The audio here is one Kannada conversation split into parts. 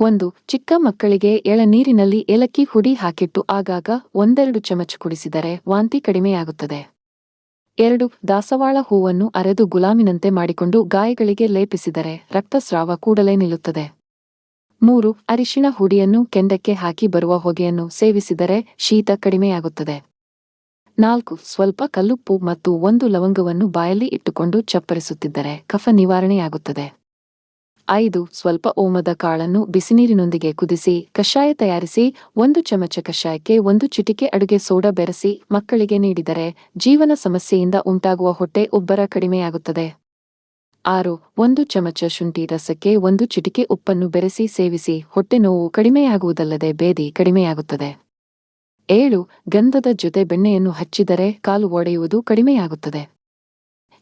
ಒಂದು, ಚಿಕ್ಕ ಮಕ್ಕಳಿಗೆ ಎಳನೀರಿನಲ್ಲಿ ಏಲಕ್ಕಿ ಹುಡಿ ಹಾಕಿಟ್ಟು ಆಗಾಗ ಒಂದೆರಡು ಚಮಚ ಕುಡಿಸಿದರೆ ವಾಂತಿ ಕಡಿಮೆಯಾಗುತ್ತದೆ. ಎರಡು, ದಾಸವಾಳ ಹೂವನ್ನು ಅರೆದು ಗುಲಾಮಿನಂತೆ ಮಾಡಿಕೊಂಡು ಗಾಯಗಳಿಗೆ ಲೇಪಿಸಿದರೆ ರಕ್ತಸ್ರಾವ ಕೂಡಲೇ ನಿಲ್ಲುತ್ತದೆ. ಮೂರು, ಅರಿಶಿಣ ಹುಡಿಯನ್ನು ಕೆಂಡಕ್ಕೆ ಹಾಕಿ ಬರುವ ಹೊಗೆಯನ್ನು ಸೇವಿಸಿದರೆ ಶೀತ ಕಡಿಮೆಯಾಗುತ್ತದೆ. ನಾಲ್ಕು, ಸ್ವಲ್ಪ ಕಲ್ಲುಪ್ಪು ಮತ್ತು ಒಂದು ಲವಂಗವನ್ನು ಬಾಯಲ್ಲಿ ಇಟ್ಟುಕೊಂಡು ಚಪ್ಪರಿಸುತ್ತಿದ್ದರೆ ಕಫ ನಿವಾರಣೆಯಾಗುತ್ತದೆ. ಐದು, ಸ್ವಲ್ಪ ಓಮದ ಕಾಳನ್ನು ಬಿಸಿನೀರಿನೊಂದಿಗೆ ಕುದಿಸಿ, ಕಷಾಯ ತಯಾರಿಸಿ, ಒಂದು ಚಮಚ ಕಷಾಯಕ್ಕೆ ಒಂದು ಚಿಟಿಕೆ ಅಡುಗೆ ಸೋಡಾ ಬೆರೆಸಿ ಮಕ್ಕಳಿಗೆ ನೀಡಿದರೆ ಜೀವನ ಸಮಸ್ಯೆಯಿಂದ ಉಂಟಾಗುವ ಹೊಟ್ಟೆ ಉಬ್ಬರ ಕಡಿಮೆಯಾಗುತ್ತದೆ. ಆರು, ಒಂದು ಚಮಚ ಶುಂಠಿ ರಸಕ್ಕೆ ಒಂದು ಚಿಟಿಕೆ ಉಪ್ಪನ್ನು ಬೆರೆಸಿ ಸೇವಿಸಿ, ಹೊಟ್ಟೆ ನೋವು ಕಡಿಮೆಯಾಗುವುದಲ್ಲದೆ ಬೇದಿ ಕಡಿಮೆಯಾಗುತ್ತದೆ. ಏಳು, ಗಂಧದ ಜೊತೆ ಬೆಣ್ಣೆಯನ್ನು ಹಚ್ಚಿದರೆ ಕಾಲು ಒಡೆಯುವುದು ಕಡಿಮೆಯಾಗುತ್ತದೆ.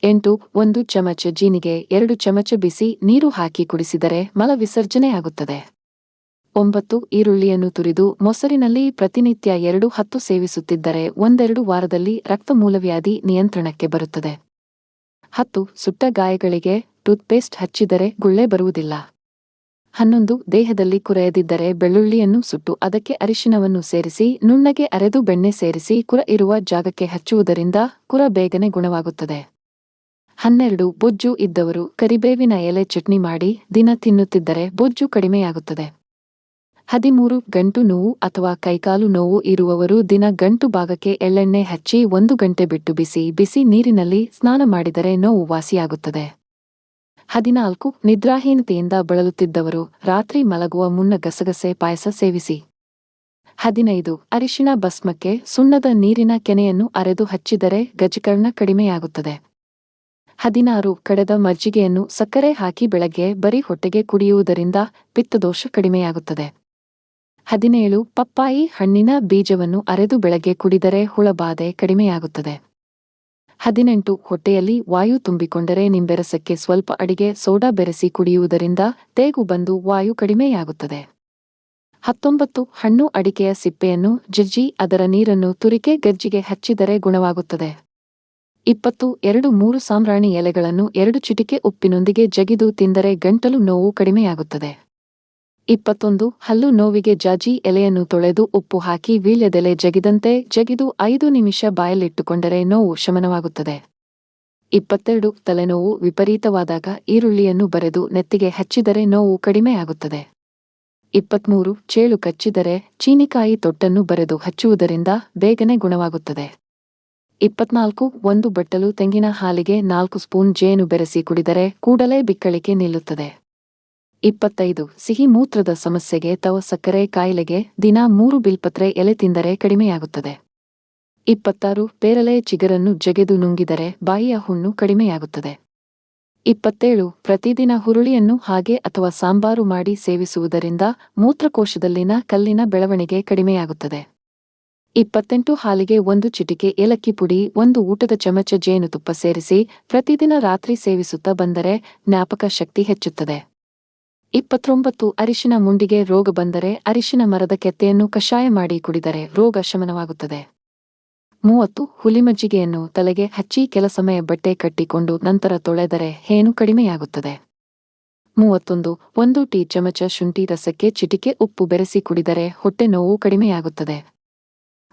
ಎಂಟು, ಒಂದು ಚಮಚ ಜೀನಿಗೆ, ಎರಡು ಚಮಚ ಬಿಸಿ ನೀರು ಹಾಕಿ ಕುಡಿಸಿದರೆ ಮಲ ವಿಸರ್ಜನೆಯಾಗುತ್ತದೆ. ಒಂಬತ್ತು, ಈರುಳ್ಳಿಯನ್ನು ತುರಿದು ಮೊಸರಿನಲ್ಲಿ ಪ್ರತಿನಿತ್ಯ ಎರಡು ಹತ್ತು ಸೇವಿಸುತ್ತಿದ್ದರೆ ಒಂದೆರಡು ವಾರದಲ್ಲಿ ರಕ್ತ ಮೂಲವ್ಯಾಧಿ ನಿಯಂತ್ರಣಕ್ಕೆ ಬರುತ್ತದೆ. ಹತ್ತು, ಸುಟ್ಟ ಗಾಯಗಳಿಗೆ ಟೂತ್ಪೇಸ್ಟ್ ಹಚ್ಚಿದರೆ ಗುಳ್ಳೆ ಬರುವುದಿಲ್ಲ. ಹನ್ನೊಂದು, ದೇಹದಲ್ಲಿ ಕುರೆಯದಿದ್ದರೆ ಬೆಳ್ಳುಳ್ಳಿಯನ್ನು ಸುಟ್ಟು ಅದಕ್ಕೆ ಅರಿಶಿನವನ್ನು ಸೇರಿಸಿ, ನುಣ್ಣಗೆ ಅರೆದು ಬೆಣ್ಣೆ ಸೇರಿಸಿ ಕುರ ಇರುವ ಜಾಗಕ್ಕೆ ಹಚ್ಚುವುದರಿಂದ ಕುರ ಬೇಗನೆ ಗುಣವಾಗುತ್ತದೆ. ಹನ್ನೆರಡು ಬೊಜ್ಜು ಇದ್ದವರು ಕರಿಬೇವಿನ ಎಲೆ ಚಟ್ನಿ ಮಾಡಿ ದಿನ ತಿನ್ನುತ್ತಿದ್ದರೆ ಬೊಜ್ಜು ಕಡಿಮೆಯಾಗುತ್ತದೆ. ಹದಿಮೂರು ಗಂಟು ನೋವು ಅಥವಾ ಕೈಕಾಲು ನೋವು ಇರುವವರು ದಿನ ಗಂಟು ಭಾಗಕ್ಕೆ ಎಳ್ಳೆಣ್ಣೆ ಹಚ್ಚಿ ಒಂದು ಗಂಟೆ ಬಿಟ್ಟು ಬಿಸಿ ಬಿಸಿ ನೀರಿನಲ್ಲಿ ಸ್ನಾನ ಮಾಡಿದರೆ ನೋವು ವಾಸಿಯಾಗುತ್ತದೆ. ಹದಿನಾಲ್ಕು ನಿದ್ರಾಹೀನತೆಯಿಂದ ಬಳಲುತ್ತಿದ್ದವರು ರಾತ್ರಿ ಮಲಗುವ ಮುನ್ನ ಗಸಗಸೆ ಪಾಯಸ ಸೇವಿಸಿ. ಹದಿನೈದು ಅರಿಶಿಣ ಭಸ್ಮಕ್ಕೆ ಸುಣ್ಣದ ನೀರಿನ ಕೆನೆಯನ್ನು ಅರೆದು ಹಚ್ಚಿದರೆ ಗಜಕರ್ಣ ಕಡಿಮೆಯಾಗುತ್ತದೆ. ಹದಿನಾರು ಕಡೆದ ಮಜ್ಜಿಗೆಯನ್ನು ಸಕ್ಕರೆ ಹಾಕಿ ಬೆಳಗ್ಗೆ ಬರೀ ಹೊಟ್ಟೆಗೆ ಕುಡಿಯುವುದರಿಂದ ಪಿತ್ತದೋಷ ಕಡಿಮೆಯಾಗುತ್ತದೆ. ಹದಿನೇಳು ಪಪ್ಪಾಯಿ ಹಣ್ಣಿನ ಬೀಜವನ್ನು ಅರೆದು ಬೆಳಗ್ಗೆ ಕುಡಿದರೆ ಹುಳಬಾಧೆ ಕಡಿಮೆಯಾಗುತ್ತದೆ. ಹದಿನೆಂಟು ಹೊಟ್ಟೆಯಲ್ಲಿ ವಾಯು ತುಂಬಿಕೊಂಡರೆ ನಿಂಬೆರಸಕ್ಕೆ ಸ್ವಲ್ಪ ಅಡಿಗೆ ಸೋಡಾ ಬೆರೆಸಿ ಕುಡಿಯುವುದರಿಂದ ತೇಗು ಬಂದು ವಾಯು ಕಡಿಮೆಯಾಗುತ್ತದೆ. ಹತ್ತೊಂಬತ್ತು ಹಣ್ಣು ಅಡಿಕೆಯ ಸಿಪ್ಪೆಯನ್ನು ಜಜ್ಜಿ ಅದರ ನೀರನ್ನು ತುರಿಕೆ ಗಜ್ಜಿಗೆ ಹಚ್ಚಿದರೆ ಗುಣವಾಗುತ್ತದೆ. ಇಪ್ಪತ್ತು, ಎರಡು, ಮೂರು ಸಾಂಬ್ರಾಣಿ ಎಲೆಗಳನ್ನು ಎರಡು ಚಿಟಿಕೆ ಉಪ್ಪಿನೊಂದಿಗೆ ಜಗಿದು ತಿಂದರೆ ಗಂಟಲು ನೋವು ಕಡಿಮೆಯಾಗುತ್ತದೆ. ಇಪ್ಪತ್ತೊಂದು, ಹಲ್ಲು ನೋವಿಗೆ ಜಾಜಿ ಎಲೆಯನ್ನು ತೊಳೆದು ಉಪ್ಪು ಹಾಕಿ ವೀಳ್ಯದೆಲೆ ಜಗಿದಂತೆ ಜಗಿದು ಐದು ನಿಮಿಷ ಬಾಯಲ್ಲಿಟ್ಟುಕೊಂಡರೆ ನೋವು ಶಮನವಾಗುತ್ತದೆ. ಇಪ್ಪತ್ತೆರಡು, ತಲೆನೋವು ವಿಪರೀತವಾದಾಗ ಈರುಳ್ಳಿಯನ್ನು ಬರೆದು ನೆತ್ತಿಗೆ ಹಚ್ಚಿದರೆ ನೋವು ಕಡಿಮೆಯಾಗುತ್ತದೆ. ಇಪ್ಪತ್ಮೂರು, ಚೇಳು ಕಚ್ಚಿದರೆ ಚೀನಿಕಾಯಿ ತೊಟ್ಟನ್ನು ಬರೆದು ಹಚ್ಚುವುದರಿಂದ ಬೇಗನೆ ಗುಣವಾಗುತ್ತದೆ. ಇಪ್ಪತ್ನಾಲ್ಕು, ಒಂದು ಬಟ್ಟಲು ತೆಂಗಿನ ಹಾಲಿಗೆ ನಾಲ್ಕು ಸ್ಪೂನ್ ಜೇನು ಬೆರೆಸಿ ಕುಡಿದರೆ ಕೂಡಲೇ ಬಿಕ್ಕಳಿಕೆ ನಿಲ್ಲುತ್ತದೆ. ಇಪ್ಪತ್ತೈದು, ಸಿಹಿ ಮೂತ್ರದ ಸಮಸ್ಯೆಗೆ ತವ ಸಕ್ಕರೆ ಕಾಯಿಲೆಗೆ ದಿನ ಮೂರು ಬಿಲ್ಪತ್ರೆ ಎಲೆ ತಿಂದರೆ ಕಡಿಮೆಯಾಗುತ್ತದೆ. ಇಪ್ಪತ್ತಾರು, ಪೇರಲೆ ಚಿಗರನ್ನು ಜಗೆದು ನುಂಗಿದರೆ ಬಾಯಿಯ ಹುಣ್ಣು ಕಡಿಮೆಯಾಗುತ್ತದೆ. ಇಪ್ಪತ್ತೇಳು, ಪ್ರತಿದಿನ ಹುರುಳಿಯನ್ನು ಹಾಗೆ ಅಥವಾ ಸಾಂಬಾರು ಮಾಡಿ ಸೇವಿಸುವುದರಿಂದ ಮೂತ್ರಕೋಶದಲ್ಲಿನ ಕಲ್ಲಿನ ಬೆಳವಣಿಗೆ ಕಡಿಮೆಯಾಗುತ್ತದೆ. ಇಪ್ಪತ್ತೆಂಟು ಹಾಲಿಗೆ ಒಂದು ಚಿಟಿಕೆ ಏಲಕ್ಕಿ ಪುಡಿ, ಒಂದು ಊಟದ ಚಮಚ ಜೇನುತುಪ್ಪ ಸೇರಿಸಿ ಪ್ರತಿದಿನ ರಾತ್ರಿ ಸೇವಿಸುತ್ತಾ ಬಂದರೆ ಜ್ಞಾಪಕ ಶಕ್ತಿ ಹೆಚ್ಚುತ್ತದೆ. ಇಪ್ಪತ್ತೊಂಬತ್ತು ಅರಿಶಿನ ಮುಂಡಿಗೆ ರೋಗ ಬಂದರೆ ಅರಿಶಿನ ಮರದ ಕೆತ್ತೆಯನ್ನು ಕಷಾಯ ಮಾಡಿ ಕುಡಿದರೆ ರೋಗ ಶಮನವಾಗುತ್ತದೆ. ಮೂವತ್ತು ಹುಲಿಮಜ್ಜಿಗೆಯನ್ನು ತಲೆಗೆ ಹಚ್ಚಿ ಕೆಲ ಸಮಯ ಬಟ್ಟೆ ಕಟ್ಟಿಕೊಂಡು ನಂತರ ತೊಳೆದರೆ ಹೇನು ಕಡಿಮೆಯಾಗುತ್ತದೆ. ಮೂವತ್ತೊಂದು ಒಂದು ಟೀ ಚಮಚ ಶುಂಠಿ ರಸಕ್ಕೆ ಚಿಟಿಕೆ ಉಪ್ಪು ಬೆರೆಸಿ ಕುಡಿದರೆ ಹೊಟ್ಟೆ ನೋವು ಕಡಿಮೆಯಾಗುತ್ತದೆ.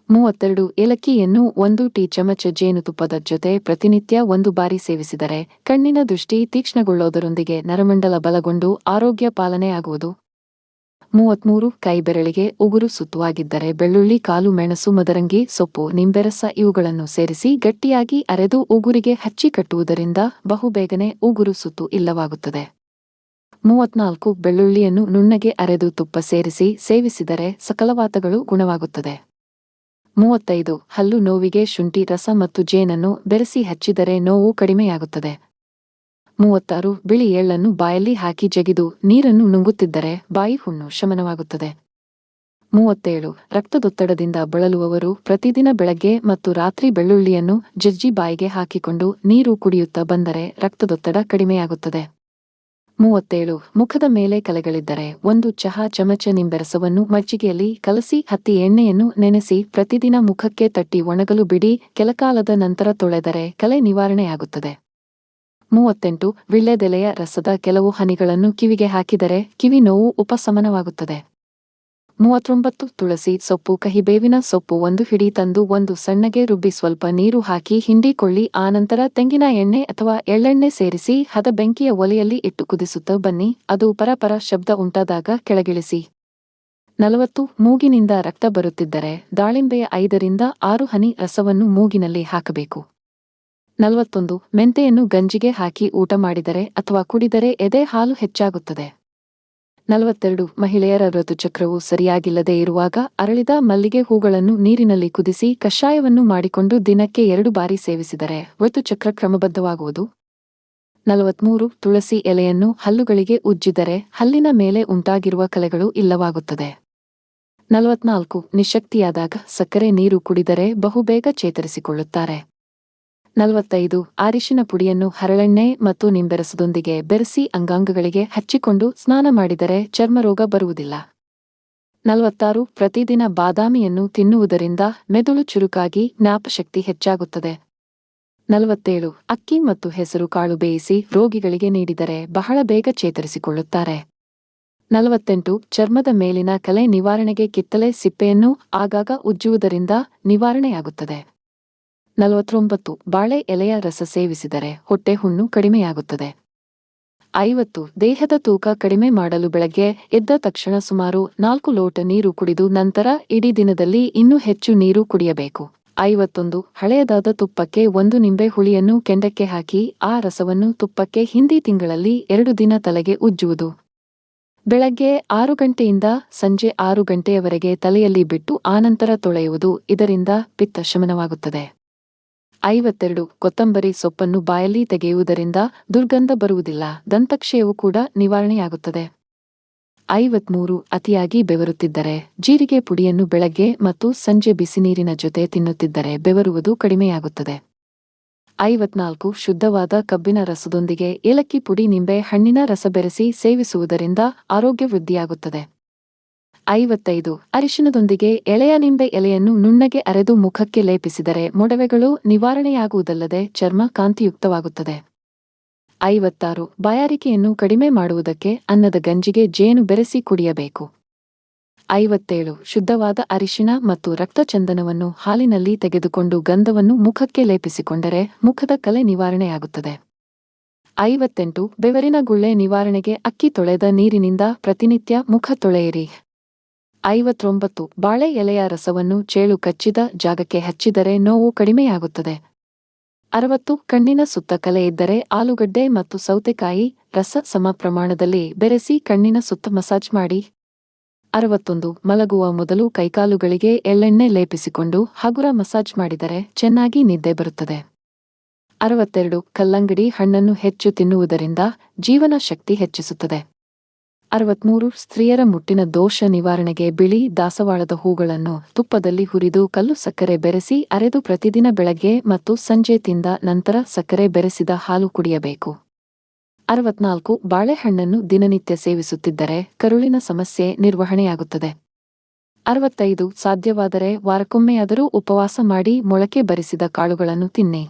ಮೂವತ್ತೆರಡು, ಏಲಕ್ಕಿಯನ್ನು ಒಂದು ಟೀ ಚಮಚ ಜೇನುತುಪ್ಪದ ಜೊತೆ ಪ್ರತಿನಿತ್ಯ ಒಂದು ಬಾರಿ ಸೇವಿಸಿದರೆ ಕಣ್ಣಿನ ದೃಷ್ಟಿ ತೀಕ್ಷ್ಣಗೊಳ್ಳೋದರೊಂದಿಗೆ ನರಮಂಡಲ ಬಲಗೊಂಡು ಆರೋಗ್ಯ ಪಾಲನೆಯಾಗುವುದು ಮೂವತ್ಮೂರು, ಕೈಬೆರಳಿಗೆ ಉಗುರು ಸುತ್ತುವಾಗಿದ್ದರೆ ಬೆಳ್ಳುಳ್ಳಿ, ಕಾಲು, ಮೆಣಸು, ಮದರಂಗಿ, ಸೊಪ್ಪು, ನಿಂಬೆರಸ ಇವುಗಳನ್ನು ಸೇರಿಸಿ ಗಟ್ಟಿಯಾಗಿ ಅರೆದು ಉಗುರಿಗೆ ಹಚ್ಚಿ ಕಟ್ಟುವುದರಿಂದ ಬಹುಬೇಗನೆ ಉಗುರು ಸುತ್ತು ಇಲ್ಲವಾಗುತ್ತದೆ. ಮೂವತ್ನಾಲ್ಕು, ಬೆಳ್ಳುಳ್ಳಿಯನ್ನು ನುಣ್ಣಗೆ ಅರೆದು ತುಪ್ಪ ಸೇರಿಸಿ ಸೇವಿಸಿದರೆ ಸಕಲವಾತಗಳು ಗುಣವಾಗುತ್ತದೆ. ಮೂವತ್ತೈದು, ಹಲ್ಲು ನೋವಿಗೆ ಶುಂಠಿ ರಸ ಮತ್ತು ಜೇನನ್ನು ಬೆರೆಸಿ ಹಚ್ಚಿದರೆ ನೋವು ಕಡಿಮೆಯಾಗುತ್ತದೆ. ಮೂವತ್ತಾರು, ಬಿಳಿ ಎಳ್ಳನ್ನು ಬಾಯಲ್ಲಿ ಹಾಕಿ ಜಗಿದು ನೀರನ್ನು ನುಂಗುತ್ತಿದ್ದರೆ ಬಾಯಿ ಹುಣ್ಣು ಶಮನವಾಗುತ್ತದೆ. ಮೂವತ್ತೇಳು, ರಕ್ತದೊತ್ತಡದಿಂದ ಬಳಲುವವರು ಪ್ರತಿದಿನ ಬೆಳಗ್ಗೆ ಮತ್ತು ರಾತ್ರಿ ಬೆಳ್ಳುಳ್ಳಿಯನ್ನು ಜಜ್ಜಿ ಬಾಯಿಗೆ ಹಾಕಿಕೊಂಡು ನೀರು ಕುಡಿಯುತ್ತಾ ಬಂದರೆ ರಕ್ತದೊತ್ತಡ ಕಡಿಮೆಯಾಗುತ್ತದೆ. ಮೂವತ್ತೇಳು, ಮುಖದ ಮೇಲೆ ಕಲೆಗಳಿದ್ದರೆ ಒಂದು ಚಹಾ ಚಮಚ ನಿಂಬೆರಸವನ್ನು ಮಜ್ಜಿಗೆಯಲ್ಲಿ ಕಲಸಿ ಹತ್ತಿ ಎಣ್ಣೆಯನ್ನು ನೆನೆಸಿ ಪ್ರತಿದಿನ ಮುಖಕ್ಕೆ ತಟ್ಟಿ ಒಣಗಲು ಬಿಡಿ, ಕೆಲಕಾಲದ ನಂತರ ತೊಳೆದರೆ ಕಲೆ ನಿವಾರಣೆಯಾಗುತ್ತದೆ. ಮೂವತ್ತೆಂಟು, ವಿಳ್ಳೆದೆಲೆಯ ರಸದ ಕೆಲವು ಹನಿಗಳನ್ನು ಕಿವಿಗೆ ಹಾಕಿದರೆ ಕಿವಿ ನೋವು ಉಪಶಮನವಾಗುತ್ತದೆ. ಮೂವತ್ತೊಂಬತ್ತು, ತುಳಸಿ ಸೊಪ್ಪು, ಕಹಿಬೇವಿನ ಸೊಪ್ಪು ಒಂದು ಹಿಡಿ ತಂದು ಒಂದು ಸಣ್ಣಗೆ ರುಬ್ಬಿ ಸ್ವಲ್ಪ ನೀರು ಹಾಕಿ ಹಿಂಡಿಕೊಳ್ಳಿ, ಆನಂತರ ತೆಂಗಿನ ಎಣ್ಣೆ ಅಥವಾ ಎಳ್ಳೆಣ್ಣೆ ಸೇರಿಸಿ ಹದ ಬೆಂಕಿಯ ಒಲೆಯಲ್ಲಿ ಇಟ್ಟು ಕುದಿಸುತ್ತ ಬನ್ನಿ, ಅದು ಪರಪರ ಶಬ್ದ ಉಂಟಾದಾಗ ಕೆಳಗಿಳಿಸಿ. ನಲವತ್ತು, ಮೂಗಿನಿಂದ ರಕ್ತ ಬರುತ್ತಿದ್ದರೆ ದಾಳಿಂಬೆಯ ಐದರಿಂದ ಆರು ಹನಿ ರಸವನ್ನು ಮೂಗಿನಲ್ಲಿ ಹಾಕಬೇಕು. ನಲವತ್ತೊಂದು, ಮೆಂತೆಯನ್ನು ಗಂಜಿಗೆ ಹಾಕಿ ಊಟ ಮಾಡಿದರೆ ಅಥವಾ ಕುಡಿದರೆ ಎದೆ ಹಾಲು ಹೆಚ್ಚಾಗುತ್ತದೆ. ನಲವತ್ತೆರಡು, ಮಹಿಳೆಯರ ಋತುಚಕ್ರವು ಸರಿಯಾಗಿಲ್ಲದೆ ಇರುವಾಗ ಅರಳಿದ ಮಲ್ಲಿಗೆ ಹೂಗಳನ್ನು ನೀರಿನಲ್ಲಿ ಕುದಿಸಿ ಕಷಾಯವನ್ನು ಮಾಡಿಕೊಂಡು ದಿನಕ್ಕೆ ಎರಡು ಬಾರಿ ಸೇವಿಸಿದರೆ ಋತುಚಕ್ರ ಕ್ರಮಬದ್ಧವಾಗುವುದು. ನಲವತ್ಮೂರು, ತುಳಸಿ ಎಲೆಯನ್ನು ಹಲ್ಲುಗಳಿಗೆ ಉಜ್ಜಿದರೆ ಹಲ್ಲಿನ ಮೇಲೆ ಉಂಟಾಗಿರುವ ಕಲೆಗಳು ಇಲ್ಲವಾಗುತ್ತದೆ. ನಲವತ್ನಾಲ್ಕು, ನಿಶಕ್ತಿಯಾದಾಗ ಸಕ್ಕರೆ ನೀರು ಕುಡಿದರೆ ಬಹುಬೇಗ ಚೇತರಿಸಿಕೊಳ್ಳುತ್ತಾರೆ. ನಲವತ್ತೈದು, ಅರಿಶಿನ ಪುಡಿಯನ್ನು ಹರಳೆಣ್ಣೆ ಮತ್ತು ನಿಂಬೆರಸದೊಂದಿಗೆ ಬೆರೆಸಿ ಅಂಗಾಂಗಗಳಿಗೆ ಹಚ್ಚಿಕೊಂಡು ಸ್ನಾನ ಮಾಡಿದರೆ ಚರ್ಮರೋಗ ಬರುವುದಿಲ್ಲ. ನಲವತ್ತಾರು, ಪ್ರತಿದಿನ ಬಾದಾಮಿಯನ್ನು ತಿನ್ನುವುದರಿಂದ ಮೆದುಳು ಚುರುಕಾಗಿ ಜ್ಞಾಪಶಕ್ತಿ ಹೆಚ್ಚಾಗುತ್ತದೆ. ನಲವತ್ತೇಳು, ಅಕ್ಕಿ ಮತ್ತು ಹೆಸರು ಕಾಳು ಬೇಯಿಸಿ ರೋಗಿಗಳಿಗೆ ನೀಡಿದರೆ ಬಹಳ ಬೇಗ ಚೇತರಿಸಿಕೊಳ್ಳುತ್ತಾರೆ. ನಲವತ್ತೆಂಟು, ಚರ್ಮದ ಮೇಲಿನ ಕಲೆ ನಿವಾರಣೆಗೆ ಕಿತ್ತಳೆ ಸಿಪ್ಪೆಯನ್ನು ಆಗಾಗ ಉಜ್ಜುವುದರಿಂದ ನಿವಾರಣೆಯಾಗುತ್ತದೆ. ನಲವತ್ತೊಂಬತ್ತು. ಬಾಳೆ ಎಲೆಯ ರಸ ಸೇವಿಸಿದರೆ ಹೊಟ್ಟೆ ಹುಣ್ಣು ಕಡಿಮೆಯಾಗುತ್ತದೆ. ಐವತ್ತು. ದೇಹದ ತೂಕ ಕಡಿಮೆ ಮಾಡಲು ಬೆಳಗ್ಗೆ ಎದ್ದ ತಕ್ಷಣ ಸುಮಾರು ನಾಲ್ಕು ಲೋಟ ನೀರು ಕುಡಿದು ನಂತರ ಇಡೀ ದಿನದಲ್ಲಿ ಇನ್ನೂ ಹೆಚ್ಚು ನೀರು ಕುಡಿಯಬೇಕು. ಐವತ್ತೊಂದು. ಹಳೆಯದಾದ ತುಪ್ಪಕ್ಕೆ ಒಂದು ನಿಂಬೆ ಹುಳಿಯನ್ನು ಕೆಂಡಕ್ಕೆ ಹಾಕಿ ಆ ರಸವನ್ನು ತುಪ್ಪಕ್ಕೆ ಹಿಂದಿ ತಿಂಗಳಲ್ಲಿ ಎರಡು ದಿನ ತಲೆಗೆ ಉಜ್ಜುವುದು. ಬೆಳಗ್ಗೆ ಆರು ಗಂಟೆಯಿಂದ ಸಂಜೆ ಆರು ಗಂಟೆಯವರೆಗೆ ತಲೆಯಲ್ಲಿ ಬಿಟ್ಟು ಆನಂತರ ತೊಳೆಯುವುದು ಇದರಿಂದ ಪಿತ್ತ ಶಮನವಾಗುತ್ತದೆ. ಐವತ್ತೆರಡು ಕೊತ್ತಂಬರಿ ಸೊಪ್ಪನ್ನು ಬಾಯಲ್ಲಿ ತೆಗೆಯುವುದರಿಂದ ದುರ್ಗಂಧ ಬರುವುದಿಲ್ಲ. ದಂತಕ್ಷಯವು ಕೂಡ ನಿವಾರಣೆಯಾಗುತ್ತದೆ. ಐವತ್ಮೂರು ಅತಿಯಾಗಿ ಬೆವರುತ್ತಿದ್ದರೆ ಜೀರಿಗೆ ಪುಡಿಯನ್ನು ಬೆಳಗ್ಗೆ ಮತ್ತು ಸಂಜೆ ಬಿಸಿನೀರಿನ ಜೊತೆ ತಿನ್ನುತ್ತಿದ್ದರೆ ಬೆವರುವುದು ಕಡಿಮೆಯಾಗುತ್ತದೆ. ಐವತ್ನಾಲ್ಕು ಶುದ್ಧವಾದ ಕಬ್ಬಿನ ರಸದೊಂದಿಗೆ ಏಲಕ್ಕಿ ಪುಡಿ ನಿಂಬೆ ಹಣ್ಣಿನ ರಸ ಬೆರೆಸಿ ಸೇವಿಸುವುದರಿಂದ ಆರೋಗ್ಯ ವೃದ್ಧಿಯಾಗುತ್ತದೆ. ಐವತ್ತೈದು. ಅರಿಶಿನದೊಂದಿಗೆ ಎಳೆಯ ನಿಂಬೆ ಎಲೆಯನ್ನು ನುಣ್ಣಗೆ ಅರೆದು ಮುಖಕ್ಕೆ ಲೇಪಿಸಿದರೆ ಮೊಡವೆಗಳು ನಿವಾರಣೆಯಾಗುವುದಲ್ಲದೆ ಚರ್ಮ ಕಾಂತಿಯುಕ್ತವಾಗುತ್ತದೆ. ಐವತ್ತಾರು. ಬಾಯಾರಿಕೆಯನ್ನು ಕಡಿಮೆ ಮಾಡುವುದಕ್ಕೆ ಅನ್ನದ ಗಂಜಿಗೆ ಜೇನು ಬೆರೆಸಿ ಕುಡಿಯಬೇಕು. ಐವತ್ತೇಳು. ಶುದ್ಧವಾದ ಅರಿಶಿಣ ಮತ್ತು ರಕ್ತಚಂದನವನ್ನು ಹಾಲಿನಲ್ಲಿ ತೆಗೆದುಕೊಂಡು ಗಂಧವನ್ನು ಮುಖಕ್ಕೆ ಲೇಪಿಸಿಕೊಂಡರೆ ಮುಖದ ಕಲೆ ನಿವಾರಣೆಯಾಗುತ್ತದೆ. ಐವತ್ತೆಂಟು. ಬೆವರಿನ ಗುಳ್ಳೆ ನಿವಾರಣೆಗೆ ಅಕ್ಕಿ ತೊಳೆದ ನೀರಿನಿಂದ ಪ್ರತಿನಿತ್ಯ ಮುಖ ತೊಳೆಯಿರಿ. ಐವತ್ತೊಂಬತ್ತು ಬಾಳೆ ಎಲೆಯ ರಸವನ್ನು ಚೇಳು ಕಚ್ಚಿದ ಜಾಗಕ್ಕೆ ಹಚ್ಚಿದರೆ ನೋವು ಕಡಿಮೆಯಾಗುತ್ತದೆ. ಅರವತ್ತು ಕಣ್ಣಿನ ಸುತ್ತ ಕಲೆ ಇದ್ದರೆ ಆಲೂಗಡ್ಡೆ ಮತ್ತು ಸೌತೆಕಾಯಿ ರಸ ಸಮ ಪ್ರಮಾಣದಲ್ಲಿ ಬೆರೆಸಿ ಕಣ್ಣಿನ ಸುತ್ತ ಮಸಾಜ್ ಮಾಡಿ. ಅರವತ್ತೊಂದು ಮಲಗುವ ಮೊದಲು ಕೈಕಾಲುಗಳಿಗೆ ಎಳ್ಳೆಣ್ಣೆ ಲೇಪಿಸಿಕೊಂಡು ಹಗುರ ಮಸಾಜ್ ಮಾಡಿದರೆ ಚೆನ್ನಾಗಿ ನಿದ್ದೆ ಬರುತ್ತದೆ. ಅರವತ್ತೆರಡು ಕಲ್ಲಂಗಡಿ ಹಣ್ಣನ್ನು ಹೆಚ್ಚು ತಿನ್ನುವುದರಿಂದ ಜೀವನ ಶಕ್ತಿ ಹೆಚ್ಚಿಸುತ್ತದೆ. ಅರವತ್ಮೂರು, ಸ್ತ್ರೀಯರ ಮುಟ್ಟಿನ ದೋಷ ನಿವಾರಣೆಗೆ ಬಿಳಿ ದಾಸವಾಳದ ಹೂಗಳನ್ನು ತುಪ್ಪದಲ್ಲಿ ಹುರಿದು ಕಲ್ಲು ಸಕ್ಕರೆ ಬೆರೆಸಿ ಅರೆದು ಪ್ರತಿದಿನ ಬೆಳಗ್ಗೆ ಮತ್ತು ಸಂಜೆ ತಿಂದ ನಂತರ ಸಕ್ಕರೆ ಬೆರೆಸಿದ ಹಾಲು ಕುಡಿಯಬೇಕು. ಅರವತ್ನಾಲ್ಕು, ಬಾಳೆಹಣ್ಣನ್ನು ದಿನನಿತ್ಯ ಸೇವಿಸುತ್ತಿದ್ದರೆ ಕರುಳಿನ ಸಮಸ್ಯೆ ನಿರ್ವಹಣೆಯಾಗುತ್ತದೆ. ಅರವತ್ತೈದು, ಸಾಧ್ಯವಾದರೆ ವಾರಕ್ಕೊಮ್ಮೆಯಾದರೂ ಉಪವಾಸ ಮಾಡಿ ಮೊಳಕೆ ಬರಿಸಿದ ಕಾಳುಗಳನ್ನು ತಿನ್ನಿ.